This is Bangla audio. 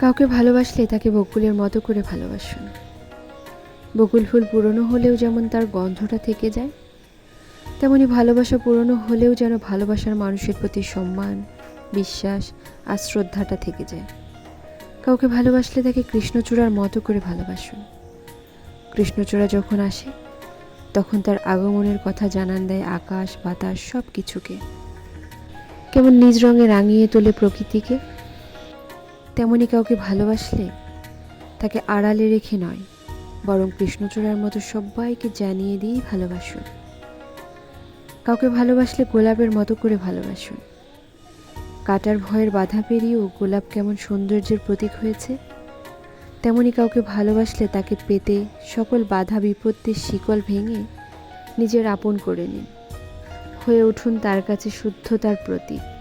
কাউকে ভালোবাসলে তাকে বকুলের মতো করে ভালোবাসুন। বকুল ফুল পুরনো হলেও যেমন তার গন্ধটা থেকে যায়, তেমনি ভালোবাসা পুরনো হলেও যেন ভালোবাসার মানুষের প্রতি সম্মান, বিশ্বাস আর শ্রদ্ধাটা থেকে যায়। কাউকে ভালোবাসলে তাকে কৃষ্ণচূড়ার মতো করে ভালোবাসুন। কৃষ্ণচূড়া যখন আসে, তখন তার আগমনের কথা জানান দেয় আকাশ, বাতাস সব কিছুকে কেমন নিজ রঙে রাঙিয়ে তোলে প্রকৃতিকে তেমনি কাউকে ভালোবাসলে তাকে আড়ালে রেখে নয়, বরং কৃষ্ণচূড়ার মতো সবাইকে জানিয়ে দিয়েই ভালোবাসুন। কাউকে ভালোবাসলে গোলাপের মতো করে ভালোবাসুন। কাটার ভয়ের বাধা পেরিয়েও গোলাপ কেমন সৌন্দর্যের প্রতীক হয়েছে? তেমনি কাউকে ভালোবাসলে তাকে পেতে সকল বাধা বিপত্তির শিকল ভেঙে নিজের আপন করে নিন। হয়ে উঠুন তার কাছে শুদ্ধতার প্রতীক।